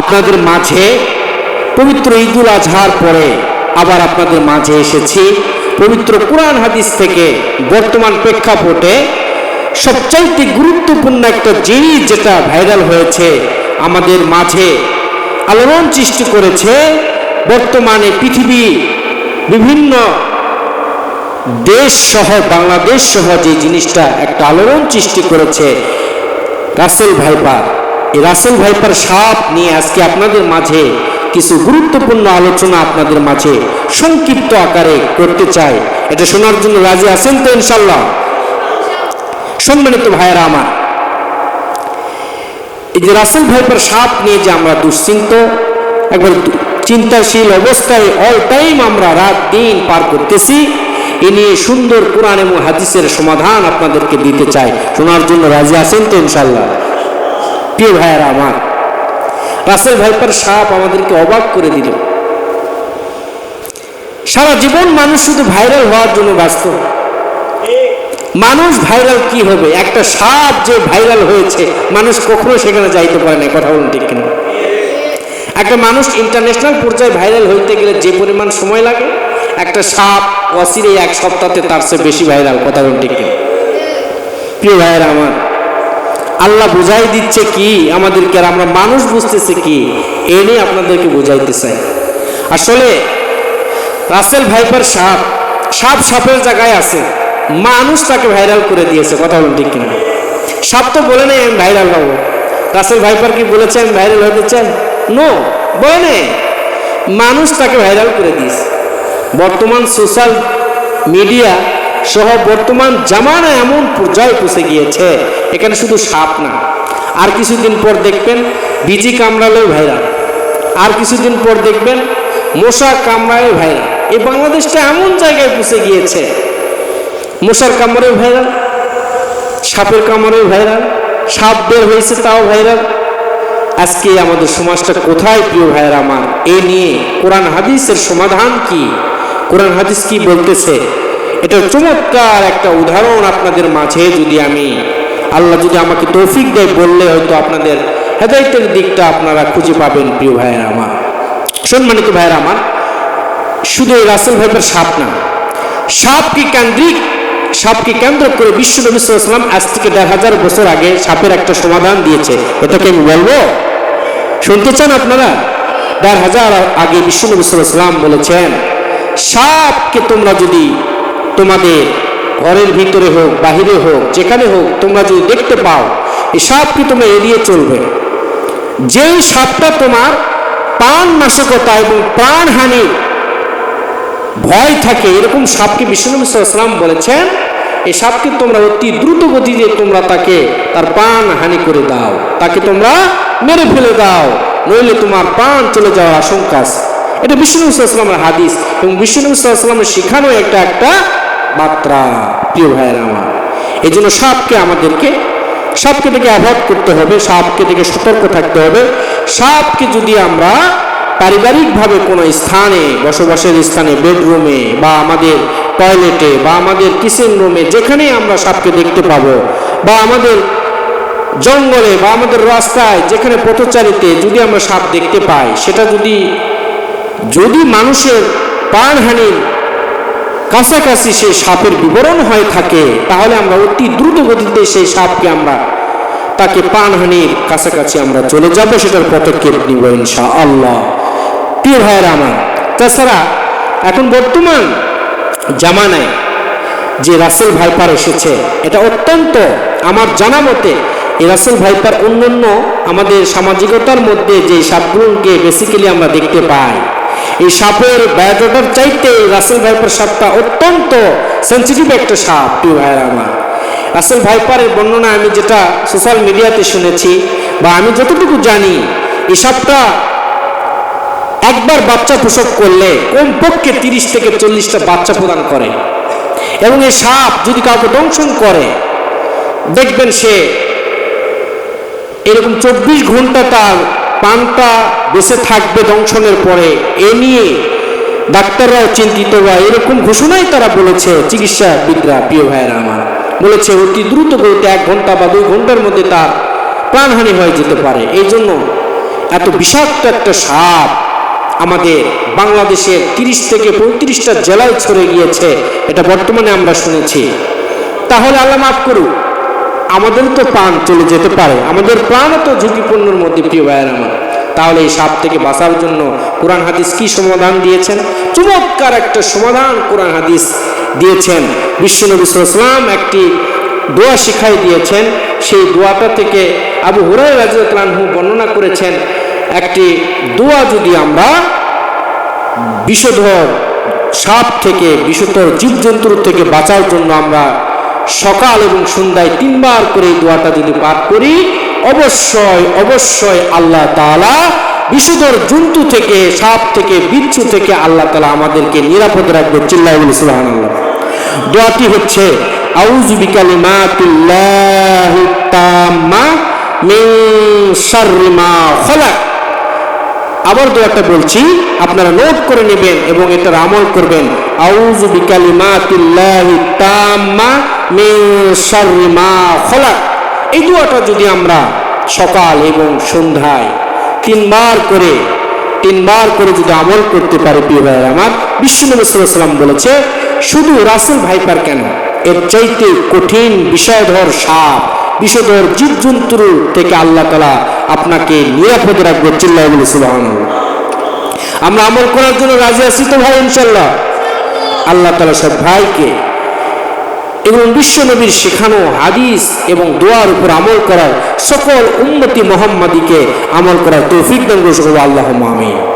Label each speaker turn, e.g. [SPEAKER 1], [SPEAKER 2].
[SPEAKER 1] আপনাদের মাঝে পবিত্র ঈদুল আজহার পরে আবার আপনাদের মাঝে এসেছি। পবিত্র কোরআন হাদিস থেকে বর্তমান প্রেক্ষাপটে সবচাইতে গুরুত্বপূর্ণ একটা জিনিস যেটা ভাইরাল হয়েছে, আমাদের মাঝে আলোড়ন সৃষ্টি করেছে। বর্তমানে পৃথিবী বিভিন্ন দেশ সহ বাংলাদেশ সহ যে জিনিসটা একটা আলোড়ন সৃষ্টি করেছে, রাসেল ভাইপার। রাসেল ভাইপার সাপ নিয়ে আজকে আপনাদের মাঝে কিছু গুরুত্বপূর্ণ আলোচনা আপনাদের মাঝে সংক্ষিপ্ত আকারে করতে চাই। এটা শোনার জন্য রাজি আছেন তো ইনশাল্লাহ সম্মানিত ভাইয়েরা আমার, এই যে রাসেল ভাইপার সাপ নিয়ে যে আমরা দুশ্চিন্ত, একবার চিন্তাশীল অবস্থায় অল টাইম আমরা রাত দিন পার করতেছি, এ নিয়ে সুন্দর কোরআন এবং হাদিসের সমাধান আপনাদেরকে দিতে চাই। শোনার জন্য রাজি আছেন তো ইনশাল্লাহ প্রিয় ভাইয়েরা আমার, রাসেল ভাইপার সাপ আমাদেরকে অবাক করে দিল। সারা জীবন মানুষ শুধু ভাইরাল হওয়ার জন্য ব্যস্ত। মানুষ ভাইরাল কি হবে? একটা সাপ যে ভাইরাল হয়েছে, মানুষ কখনো সেখানে যাইতে পারে না, কথা বলুন ঠিক একটা মানুষ ইন্টারন্যাশনাল পর্যায়ে ভাইরাল হইতে গেলে যে পরিমাণ সময় লাগে, একটা সাপ অসিরে এক সপ্তাহে তার চেয়ে বেশি ভাইরাল, কথা বলুন ঠিক প্রিয় ভাইয়েরা আমার আল্লাহ বুঝাই দিচ্ছে কি? আমাদেরকে আর আমরা মানুষ বুঝতেছি কি? এ নিয়ে আপনাদেরকে বুঝাইতে চাই। আসলে রাসেল ভাইপার সাপ সাপ সাপের জায়গায় আছে। মানুষ তাকে ভাইরাল করে দিয়েছে, কথা বলুন ঠিক কিনা? সাপ তো বলে নেই, আমি ভাইরাল হব। রাসেল ভাইপার কি বলেছে, আমি ভাইরাল হতে চাই? নো বলে নেই। মানুষ তাকে ভাইরাল করে দিয়েছে। বর্তমান সোশ্যাল মিডিয়া সহ বর্তমান জামানা এমন পর্যায়ে পৌঁছে গিয়েছে। এখানে শুধু সাপ না, আর কিছুদিন পর দেখবেন বিজি কামড়ালেও ভাইরাল আর কিছুদিন পর দেখবেন মশা কামড়ায় ভাইরাল এই বাংলাদেশটা এমন জায়গায় পৌঁছে গিয়েছে। মশার কামড়েও ভাইরাল, সাপের কামড়েও ভাইরাল, সাপ বের হয়েছে তাও ভাইরাল। আজকে আমাদের সমাজটা কোথায় প্রিয় ভাইয়ের আমার? এ নিয়ে কোরআন হাদিসের সমাধান কি? কোরআন হাদিস কি বলতেছে? এটা চমৎকার একটা উদাহরণ আপনাদের মাঝে যদি আমি, আল্লাহ যদি আমাকে তৌফিক দেয় বললে হয়তো আপনাদের হেদায়তের দিকটা আপনারা খুঁজে পাবেন, প্রিয় ভাইয়ের আমার। সম্মানিত ভাইয়ের আমার? শুধু এই রাসেল ভাইপের সাপ না, সাপকে কেন্দ্রিক, সাপকে কেন্দ্র করে বিশ্ব নবী সাল্লাম আজ থেকে দেড় হাজার বছর আগে সাপের একটা সমাধান দিয়েছে। এটাকে আমি বলব? শুনতে চান আপনারা? দেড় হাজার আগে বিশ্ব নবী সাল্লাম বলেছেন, সাপকে তোমরা যদি তোমাদের ঘরের ভিতরে হোক, বাহিরে হোক, যেখানে হোক তোমরা যদি দেখতে পাও, এই সাপকে তোমরা এড়িয়ে চলবে? যেই সাপটা তোমার প্রাণ নাশকতা এবং প্রাণহানি ভয় থাকে, এরকম সাপকে ইসলাম বলেছেন, এই সাপকে তোমরা অতি দ্রুত গতিতে তোমরা তাকে তার প্রাণ হানি করে দাও, তাকে তোমরা মেরে ফেলে দাও, নইলে তোমার প্রাণ চলে যাওয়ার আশঙ্কা আছে। এটা বিষ্ণু ইসলামের হাদিস এবং বিষ্ণু ইসলামের শেখানো একটা একটা মাত্রা প্রিয় ভাইয়ের আমার। এই জন্য সাপকে আমাদেরকে সাপকে থেকে অ্যাভয়েড করতে হবে সাপকে থেকে সতর্ক থাকতে হবে। সাপকে যদি আমরা পারিবারিকভাবে কোনো স্থানে, বসবাসের স্থানে বেডরুমে বা আমাদের টয়লেটে বা আমাদের কিচেন রুমে যেখানে আমরা সাপকে দেখতে পাবো, বা আমাদের জঙ্গলে বা আমাদের রাস্তায় যেখানে পথচারিতে যদি আমরা সাপ দেখতে পাই, সেটা যদি যদি মানুষের প্রাণহানির কাছাকাছি সেই সাপের বিবরণ হয়ে থাকে, তাহলে আমরা অতি দ্রুত গতিতে সেই সাপকে আমরা, তাকে প্রাণহানির কাছাকাছি আমরা চলে যাব, সেটার পদক্ষেপ নিব ইনশা আল্লাহ প্রিয় ভাইয়েরা আমার, তাছাড়া এখন বর্তমান জামানায় যে রাসেল ভাইপার এসেছে, এটা অত্যন্ত আমার জানা মতে এই রাসেল ভাইপার অন্যান্য আমাদের সামাজিকতার মধ্যে যে সাপগুলোকে বেসিক্যালি আমরা দেখতে পাই এই সাপের বায়োডাটার চাইতে রাসেল ভাইপার সাপটা অত্যন্ত সেন্সিটিভ একটা সাপ, প্রিয় ভাইয়েরা আমার। রাসেল ভাইপারের বর্ণনা আমি যেটা সোশ্যাল মিডিয়াতে শুনেছি বা আমি যতটুকু জানি, এই সাপটা একবার বাচ্চা প্রসব করলে কমপক্ষে তিরিশ থেকে চল্লিশটা বাচ্চা প্রদান করে। এবং এই সাপ যদি কাউকে দংশন করে, দেখবেন সে এরকম চব্বিশ ঘণ্টা তার পানটা বেঁচে থাকবে দংশনের পরে, এ নিয়ে ডাক্তাররাও চিন্তিত বা এরকম ঘোষণাই তারা বলেছে চিকিৎসাবিদরা, প্রিয় ভাইয়েরা আমার। বলেছে, অতি দ্রুত গতিতে এক ঘণ্টা বা দুই ঘণ্টার মধ্যে তার প্রাণহানি হয়ে যেতে পারে। এই জন্য এত বিষাক্ত একটা সাপ আমাদের বাংলাদেশের তিরিশ থেকে পঁয়ত্রিশটা জেলায় ছড়ে গিয়েছে, এটা বর্তমানে আমরা শুনেছি। তাহলে আল্লাহ মাফ করুক আমাদের তো প্রাণ চলে যেতে পারে। আমাদের প্রাণও তো ঝুঁকিপূর্ণর মধ্যে, প্রিয় ভাইয়ের আমার। তাহলে এই সাপ থেকে বাঁচার জন্য কোরআন হাদিস কি সমাধান দিয়েছেন? চমৎকার একটা সমাধান কোরআন হাদিস দিয়েছেন। বিশ্ব বিশ্বনবী ইসলাম একটি দোয়া শিখাই দিয়েছেন। সেই দোয়াটা থেকে আবু হুরাই রাজু বর্ণনা করেছেন, একটি দোয়া যদি আমরা বিষধর সাপ থেকে, বিষধর জীবজন্তুর থেকে বাঁচার জন্য আমরা সকাল এবং সন্ধ্যায় তিনবার করে দোয়াটা যদি পাঠ করি, অবশ্যই অবশ্যই আল্লাহ তাআলা বিষধর জন্তু থেকে, সাপ থেকে, বিচ্ছু থেকে আল্লাহ তালা আমাদেরকে নিরাপদ রাখবে। বলি, সুবহানাল্লাহ। দোয়াটি হচ্ছে মিন শাররি মা খালাক। আবার দোয়াটা বলছি, আপনারা নোট করে নেবেন এবং এটার আমল করবেন আউজ বিকালিমাতিল্লাহি তাম্মা মিন শাররি মা খালাক। এই দোয়াটা যদি আমরা সকাল এবং সন্ধ্যায় তিনবার করে তিনবার করে যদি আমল করতে পারে, প্রিয় ভাইয়ের আমার বিশ্বনবী সাল্লাম বলেছে, শুধু রাসুল ভাইপার কেন? এর চাইতে কঠিন বিষয়ধর সাপ, বিষধর জীবজন্তুর থেকে আল্লাহ তালা আপনাকে নিরাপদ রাখবে চিল্লাই বলে সুবাহান আমরা আমল করার জন্য রাজি আছি তো ভাই ইনশাল্লাহ আল্লাহ তালা সব ভাইকে এবং বিশ্ব নবীর শেখানো হাদিস এবং দোয়ার উপর আমল করার সকল উন্নতি মোহাম্মদীকে আমল করার তৌফিক দান করে আল্লাহ আমিন।